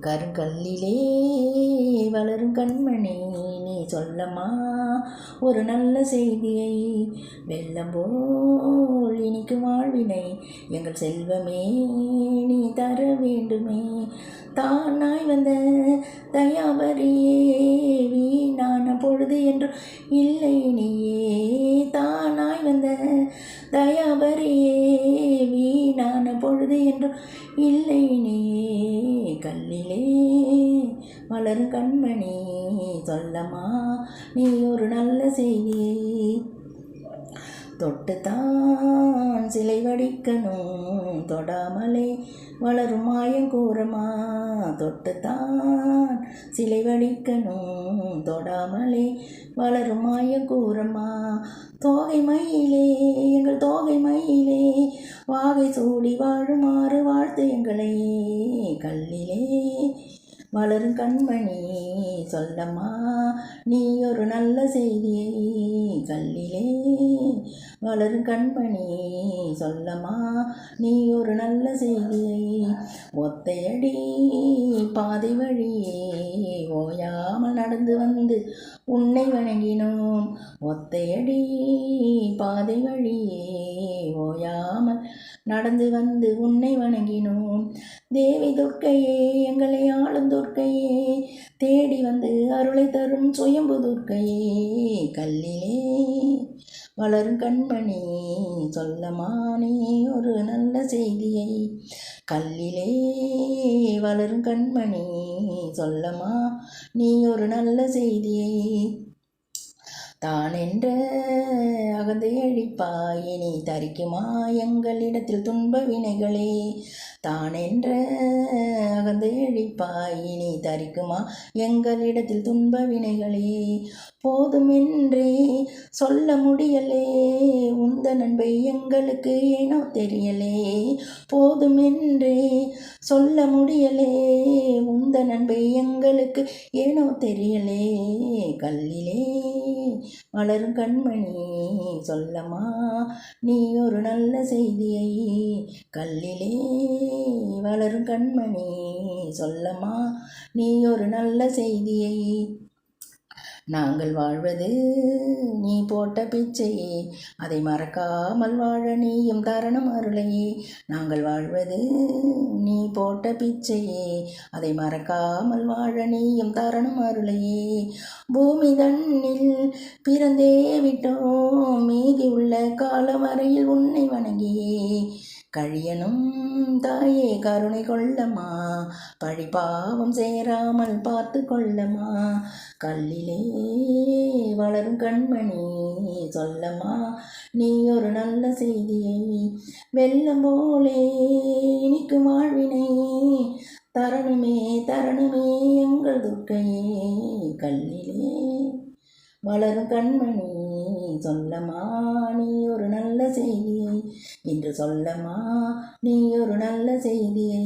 கருங்கல்லிலே வளரும் கண்மணி நீ சொல்லம்மா ஒரு நல்ல செய்தியை. வெள்ளம் போல் இனிக்கும் வாழ்வினை எங்கள் செல்வமே நீ தர வேண்டுமே. தானாய் வந்த தயாபரியே வீணான பொழுது என்று இல்லை நீயே. தானாய் வந்த தயாபரியே வீணா பொழுது என்றும் இல்லை நீயே கல்லிலே மலரும் கண்மணி சொல்லம்மா நீ ஒரு நல்ல செய்தி தொட்டுத்தான் சிலை வடிக்கணும். தொடாமலே வளரும் மாயம் கூறமா தொட்டுத்தான் சிலை வடிக்கணும். தொடாமலே வளரும் மாயம் கூறமா தோகை மயிலே எங்கள் தோகை மயிலே வாகை சூடி வாழுமாறு வாழ்த்து எங்களை கல்லிலே. வளரும் கண்மணி சொல்லம்மா நீ ஒரு நல்ல செய்தியை கல்லிலே. வளரும் கண்மணி சொல்லம்மா நீ ஒரு நல்ல செய்தியை ஒத்தையடி பாதை வழியே. ஓயாமல் நடந்து வந்து உன்னை வணங்கினோம். ஒத்தையடி பாதை வழியே ஓயாமல் நடந்து வந்து உன்னை வணங்கினோம். தேவி துர்க்கையே எங்களை ஆளும் துர்க்கையே தேடி வந்து அருளை தரும் சுயம்பு துர்க்கையே கல்லிலே வளரும் கண்மணி சொல்லமா நீ ஒரு நல்ல செய்தியை. கல்லிலே வளரும் கண்மணி சொல்லமா நீ ஒரு நல்ல செய்தியை. தான் என்ற அகந்தை அழிப்பாய் இனி தரிக்குமா எங்களிடத்தில் துன்ப வினைகளே. தான் என்ற நகர்ந்து அழிப்பாய் இனி தரிக்குமா? எங்களிடத்தில் துன்ப வினைகளே போதுமென்றே சொல்ல முடியலே. உந்த நண்பை எங்களுக்கு ஏனோ தெரியலே. போதுமென்றே சொல்ல முடியலே. உந்த நண்பை எங்களுக்கு ஏனோ தெரியலே. கல்லிலே வளரும் கண்மணி சொல்லம்மா நீ ஒரு நல்ல செய்தியை. கல்லிலே வளரும் கண்மணி சொல்லம்மா நீ ஒரு நல்ல செய்தியை. நாங்கள் வாழ்வது நீ போட்ட பிச்சையே. அதை மறக்காமல் வாழ நீயும் தரணும் அருளையே. நாங்கள் வாழ்வது நீ போட்ட பிச்சையே. அதை மறக்காமல் வாழ நீயும் தரணும் அருளையே. பூமி தன்னில் பிறந்தே விட்டோம். மீதி உள்ள காலம் வரையில் உன்னை வணங்கியே. கழியனும் தாயே கருணை கொள்ளமா பழிபாவம் சேராமல் பார்த்து கொள்ளமா கல்லிலே வளரும் கண்மணி சொல்லமா நீ ஒரு நல்ல செய்தியை வெள்ளம் போலே இனிக்கும் வாழ்வினை தரணுமே தரணுமே எங்கள் துர்க்கையே கல்லிலே வளரும் கண்மணி சொல்லமா நீ ஒரு நல்ல செய்தியை. என்று சொல்லமா நீ ஒரு நல்ல செய்தியை.